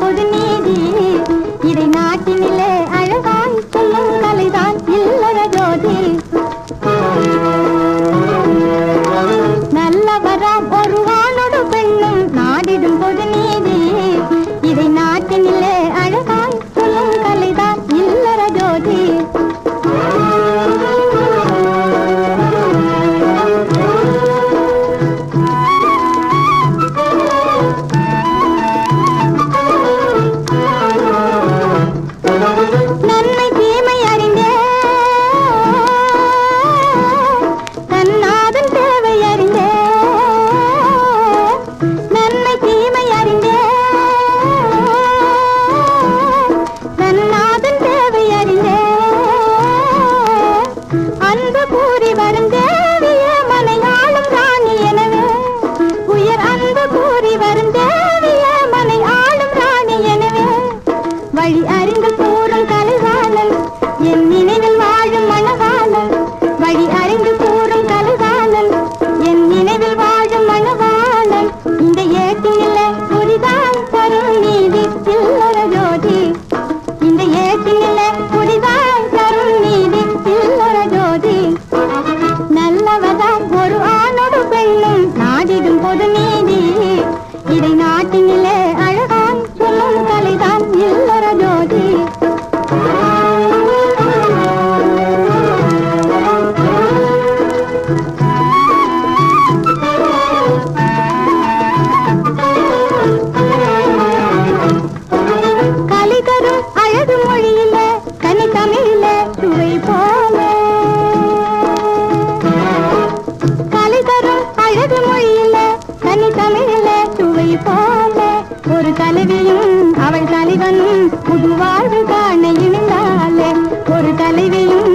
Tôi அந்த நாடிடும் பொது நீதி. தலைவியும் அவள் தலைவன் புது வாழ்வு காண இணைந்தாலே ஒரு தலைவியும்